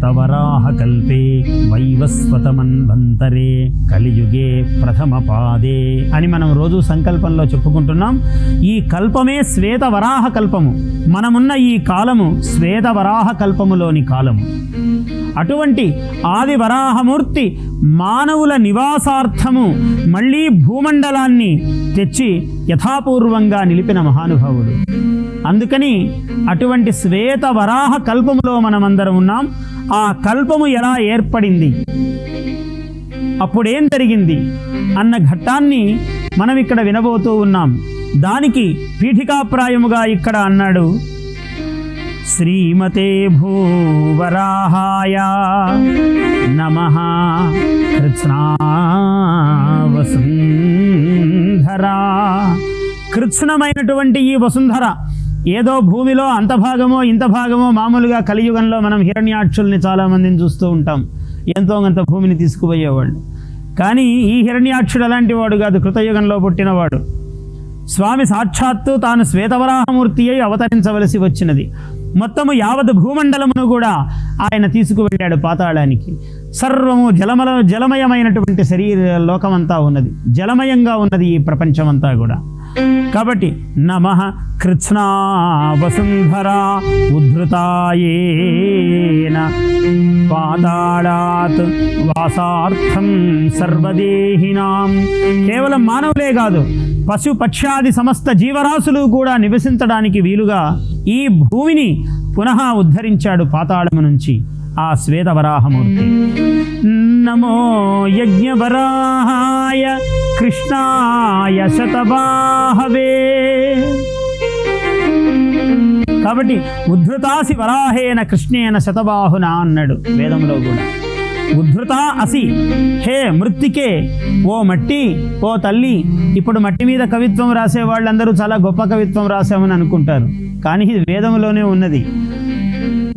శ్వేతవరాహకల్పే వైవస్వతమన్వంతరే కలియుగే ప్రథమ పాదే అని మనం రోజు సంకల్పంలో చెప్పుకుంటున్నాం. ఈ కల్పమే శ్వేతవరాహ కల్పము మనమున్న ఈ కాలము శ్వేతవరాహ కల్పములోని కాలము. అటువంటి ఆది వరాహమూర్తి మానవుల నివాసార్థము మళ్ళీ భూమండలాన్ని తెచ్చి యథాపూర్వంగా నిలిపిన మహానుభావుడు. అందుకని అటువంటి శ్వేత వరాహ కల్పములో మనమందరం ఉన్నాం. ఆ కల్పము ఎలా ఏర్పడింది? అప్పుడేం జరిగింది? అన్న ఘట్టాన్ని మనం ఇక్కడ వినబోతూ ఉన్నాం. దానికి పీఠికాప్రాయముగా ఇక్కడ అన్నాడు శ్రీమతే భూవరాహాయ నమ కృత్స్నావసుంధరా. కృత్స్నమైనటువంటి ఈ వసుంధర ఏదో భూమిలో అంత భాగమో ఇంత భాగమో మామూలుగా కలియుగంలో మనం హిరణ్యాక్షుల్ని చాలామందిని చూస్తూ ఉంటాం. ఎంతో అంత భూమిని తీసుకుపోయేవాళ్ళు. కానీ ఈ హిరణ్యాక్షుడు అలాంటి వాడు కాదు కృతయుగంలో పుట్టినవాడు. స్వామి సాక్షాత్తు తాను శ్వేతవరాహమూర్తి అయి అవతరించవలసి వచ్చినది. మొత్తము యావత్ భూమండలమును కూడా ఆయన తీసుకువెళ్ళాడు పాతాళానికి. సర్వము జలమల జలమయమైనటువంటి శరీర లోకమంతా ఉన్నది. జలమయంగా ఉన్నది ఈ ప్రపంచమంతా కూడా. కాబట్టి నమ కృత్స్నా వసుంధరా ఉద్ధృతాయేన పాతాళాత్ వాసార్థం సర్వదేహినాం. కేవలం మానవులే కాదు పశు పక్ష్యాది సమస్త జీవరాశులు కూడా నివసించడానికి వీలుగా ఈ భూమిని పునః ఉద్ధరించాడు పాతాళము నుంచి ఆ శ్వేతవరాహమూర్తి. నమో యజ్ఞవరాహాయ కృష్ణాయ శతబాహవే కాబట్టి ఉద్ధృతాసి వరాహేన కృష్ణేన శతబాహున అన్నాడు వేదంలో కూడా. ఉద్ధృత అసి హే మృత్తికే ఓ మట్టి ఓ తల్లి ఇప్పుడు మట్టి మీద కవిత్వం రాసే వాళ్ళందరూ చాలా గొప్ప కవిత్వం రాసామని అనుకుంటారు. కానీ ఇది వేదంలోనే ఉన్నది.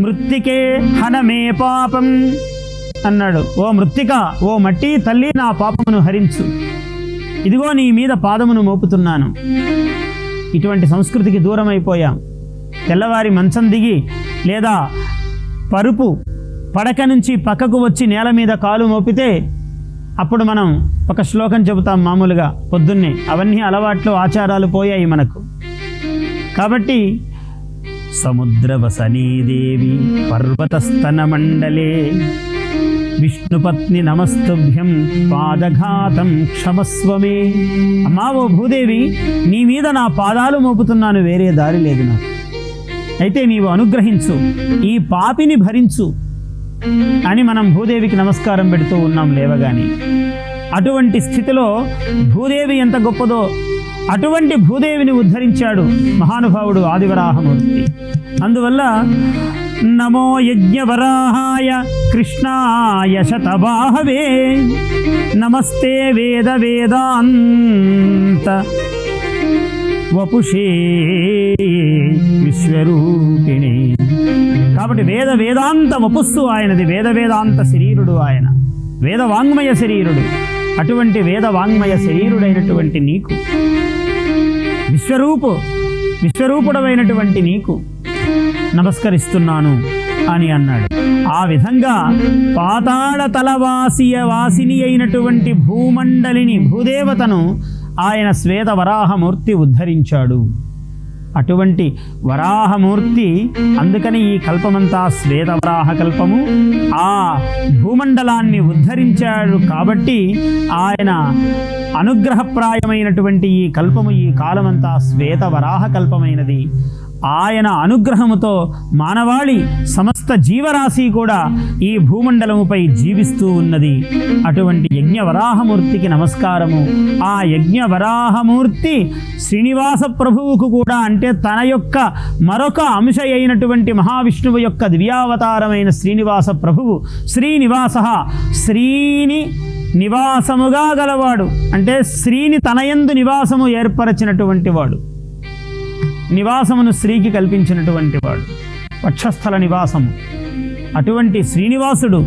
మృత్తికే హనమే పాపం అన్నాడు. ఓ మృత్తిక ఓ మట్టి తల్లి నా పాపమును హరించు. ఇదిగో నీ మీద పాదమును మోపుతున్నాను. ఇటువంటి సంస్కృతికి దూరం అయిపోయాం తెల్లవారి మంచం దిగి లేదా పరుపు పడక నుంచి పక్కకు వచ్చి నేల మీద కాలు మోపితే అప్పుడు మనం ఒక శ్లోకం చెబుతాం మామూలుగా. పొద్దున్నే అవన్నీ అలవాట్లు ఆచారాలు పోయాయి మనకు. కాబట్టి సముద్రవసనీ దేవి పర్వతస్తన మండలే విష్ణుపత్ని నమస్తుభ్యం పాదఘాతం క్షమస్వమే అమ్మా ఓ భూదేవి నీ మీద నా పాదాలు మోపుతున్నాను వేరే దారి లేదు నాకు. అయితే నీవు అనుగ్రహించు ఈ పాపిని భరించు అని మనం భూదేవికి నమస్కారం పెడుతూ ఉన్నాం లేవగాని. అటువంటి స్థితిలో భూదేవి ఎంత గొప్పదో అటువంటి భూదేవిని ఉద్ధరించాడు మహానుభావుడు ఆదివరాహమూర్తి. అందువల్ల నమో యజ్ఞవరాహాయ కృష్ణాయ శతబాహవే నమస్తే వేద వేదాంత. వపుషే విశ్వరూపిణి. కాబట్టి వేద వేదాంత వపుస్సు ఆయనది. వేద వేదాంత శరీరుడు ఆయన. వేద వాంగ్మయ శరీరుడు. అటువంటి వేద వాంగ్మయ శరీరుడైనటువంటి నీకు. విశ్వరూపు విశ్వరూపుడమైనటువంటి నీకు. నమస్కరిస్తున్నాను అని అన్నాడు. ఆ విధంగా పాతాళ తలవాసియ వాసిని అయినటువంటి భూమండలిని భూదేవతను ఆయన శ్వేత వరాహమూర్తి ఉద్ధరించాడు. అటువంటి వరాహమూర్తి అందుకని ఈ కల్పమంతా శ్వేత వరాహ కల్పము. ఆ భూమండలాన్ని ఉద్ధరించాడు కాబట్టి ఆయన అనుగ్రహప్రాయమైనటువంటి ఈ కల్పము ఈ కాలమంతా శ్వేత వరాహ కల్పమైనది. ఆయన అనుగ్రహముతో మానవాళి సమస్త జీవరాశి కూడా ఈ భూమండలముపై జీవిస్తూ ఉన్నది. అటువంటి యజ్ఞ వరాహమూర్తికి నమస్కారము. ఆ యజ్ఞ వరాహమూర్తి శ్రీనివాస ప్రభువుకు కూడా అంటే తన యొక్క మరొక అంశ అయినటువంటి మహావిష్ణువు యొక్క దివ్యావతారమైన శ్రీనివాస ప్రభువు శ్రీనివాస శ్రీని నివాసముగా గలవాడు. అంటే శ్రీని తనయందు నివాసము ఏర్పరచినటువంటి వాడు. నివాసమును స్త్రీకి కల్పించినటువంటి వాడు. వక్షస్థల నివాసము. అటువంటి శ్రీనివాసుడు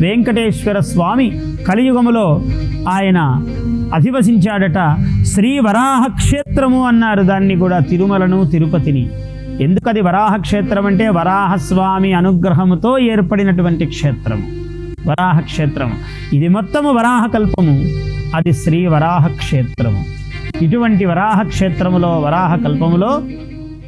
వెంకటేశ్వర స్వామి కలియుగములో ఆయన అధివసించాడట శ్రీ వరాహ క్షేత్రము అన్నారు. దాన్ని కూడా తిరుమలను తిరుపతిని. ఎందుకు అది వరాహ అంటే వరాహస్వామి అనుగ్రహముతో ఏర్పడినటువంటి క్షేత్రము. వరాహ క్షేత్రము ఇది మొత్తము వరాహ కల్పము అది శ్రీ వరాహ క్షేత్రము ఇటువంటి వరాహ క్షేత్రములో